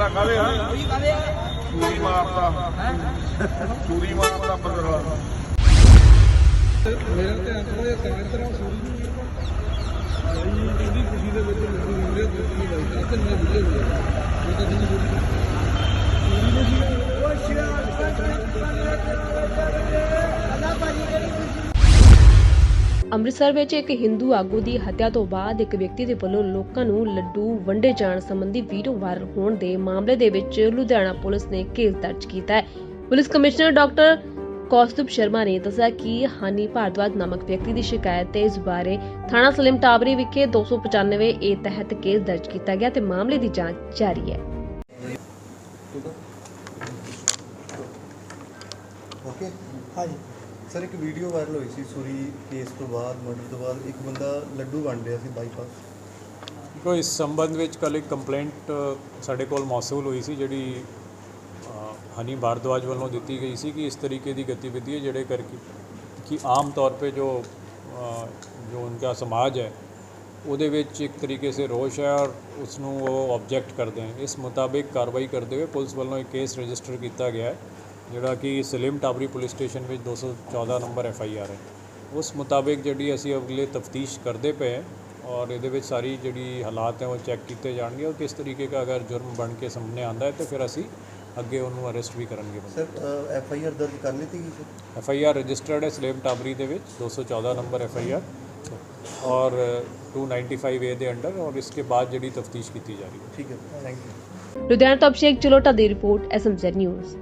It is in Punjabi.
ਬਦਲਾ ਕਾਦੇ ਆ? ਚੂਰੀ ਮਾਰਦਾ ਚੂਰੀ ਮਾਰਦਾ ਬਦਲਾ ਮੇਰਾ ਧਿਆਨ ਥੋੜਾ ਜਿਹਾ ਸਾਈਡ ਤਰ੍ਹਾਂ ਸੂਰੀ ਨੂੰ ਭਾਈ ਇਹਦੀ ਖੁਸ਼ੀ ਦੇ ਵਿੱਚ ਮਿਲ ਰਿਹਾ ਦੁੱਧ ਨਹੀਂ ਤੇ ਹੋ ਗਿਆ ਇਹ ਤਾਂ ਜਿਹਨੂੰ ਸੂਰੀ ਅੰਮ੍ਰਿਤਸਰ ਵਿੱਚ ਇੱਕ ਹਿੰਦੂ ਆਗੂ ਦੀ ਹੱਤਿਆ ਤੋਂ ਬਾਅਦ ਇੱਕ ਵਿਅਕਤੀ ਦੇ ਵੱਲੋਂ ਲੋਕਾਂ ਨੂੰ ਲੱਡੂ ਵੰਡੇ ਜਾਣ ਸੰਬੰਧੀ ਵੀਡੀਓ ਵਾਇਰਲ ਹੋਣ ਦੇ ਮਾਮਲੇ ਦੇ ਵਿੱਚ ਲੁਧਿਆਣਾ ਪੁਲਿਸ ਨੇ ਕੇਸ ਦਰਜ ਕੀਤਾ ਹੈ। Police commissioner doctor Kaustubh Sharma ਨੇ ਦੱਸਿਆ ਕਿ ਹਾਨੀ ਭਾਰਦਵਾਜ ਨਾਮਕ ਵਿਅਕਤੀ ਦੀ ਸ਼ਿਕਾਇਤ ਤੇ ਇਸ ਬਾਰੇ ਥਾਣਾ ਸਲਿਮ ਟਾਬਰੀ ਵਿਖੇ 295 ਏ ਤਹਿਤ ਕੇਸ ਦਰਜ ਕੀਤਾ ਗਿਆ ਤੇ ਮਾਮਲੇ ਦੀ ਜਾਂਚ ਜਾਰੀ ਹੈ। ਓਕੇ। ਹਾਂਜੀ। ਸਰ, ਇੱਕ ਵੀਡੀਓ ਵਾਇਰਲ ਹੋਈ ਸੀ ਸੂਰੀ ਕੇਸ ਤੋਂ ਬਾਅਦ ਮਰਡਰ ਤੋਂ ਬਾਅਦ। ਇੱਕ ਬੰਦਾ ਲੱਡੂ ਵੰਡ ਰਿਹਾ ਸੀ ਬਾਈਪਾਸ ਕੋ ਇਸ ਸੰਬੰਧ ਵਿੱਚ ਕੱਲ ਇੱਕ ਕੰਪਲੇਂਟ ਸਾਡੇ ਕੋਲ ਮੌਸੂਲ ਹੋਈ ਸੀ, ਜਿਹੜੀ ਹਨੀ ਭਾਰਦਵਾਜ ਵੱਲੋਂ ਦਿੱਤੀ ਗਈ ਸੀ ਕਿ ਇਸ ਤਰੀਕੇ ਦੀ ਗਤੀਵਿਧੀ ਹੈ, ਜਿਹੜੇ ਕਰਕੇ ਕਿ ਆਮ ਤੌਰ ਤੇ ਜੋ ਜੋ ਉਨ੍ਹਾਂ ਸਮਾਜ ਹੈ, ਉਹਦੇ ਵਿੱਚ ਇੱਕ ਤਰੀਕੇ ਸੇ ਰੋਸ਼ ਹੈ ਔਰ ਉਸ ਨੂੰ ਉਹ ਆਬਜੈਕਟ ਕਰਦੇ ਹਨ ਇਸ ਮੁਤਾਬਿਕ ਕਾਰਵਾਈ ਕਰਦੇ ਹੋਏ ਪੁਲਿਸ ਵੱਲੋਂ ਇੱਕ ਕੇਸ ਰਜਿਸਟਰ ਕੀਤਾ ਗਿਆ ਹੈ। ਜਿਹੜਾ ਕਿ ਸਲੀਮ ਟਾਬਰੀ ਪੁਲਿਸ ਸਟੇਸ਼ਨ ਵਿੱਚ 214 ਨੰਬਰ ਐਫ ਆਈ ਆਰ ਹੈ। ਉਸ ਮੁਤਾਬਿਕ ਜਿਹੜੀ ਅਸੀਂ ਅਗਲੇ ਤਫਤੀਸ਼ ਕਰਦੇ ਪਏ ਹਾਂ ਔਰ ਇਹਦੇ ਵਿੱਚ ਸਾਰੀ ਜਿਹੜੀ ਹਾਲਾਤ ਹੈ ਉਹ ਚੈੱਕ ਕੀਤੇ ਜਾਣਗੇ। ਔਰ ਕਿਸ ਤਰੀਕੇ ਦਾ ਅਗਰ ਜੁਰਮ ਬਣ ਕੇ ਸਾਹਮਣੇ ਆਂਦਾ ਹੈ ਤਾਂ ਫਿਰ ਅਸੀਂ ਅੱਗੇ ਉਹਨੂੰ ਅਰੈਸਟ ਵੀ ਕਰਾਂਗੇ ਸਰ ਐਫ ਆਈ ਆਰ ਦਰਜ ਕਰ ਲਈ ਸੀ ਐਫ ਆਈ ਆਰ ਰਜਿਸਟਰਡ ਹੈ ਸਲੇਮ ਟਾਬਰੀ ਦੇ ਵਿੱਚ 214 ਨੰਬਰ ਐਫ ਆਈ ਆਰ। ਔਰ 295 ਏ ਦੇ ਅੰਡਰ ਔਰ ਇਸਕੇ ਬਾਅਦ ਜਿਹੜੀ ਤਫਤੀਸ਼ ਕੀਤੀ ਜਾ ਰਹੀ ਹੈ। ਠੀਕ ਹੈ। ਥੈਂਕ ਯੂ ਲੁਧਿਆਣਾ ਤੋਂ ਅਭਿਸ਼ੇਕ ਚਲੋਟਾ ਦੀ ਰਿਪੋਰਟ ਐਸਐਮਜ਼ੈਡ ਨਿਊਜ਼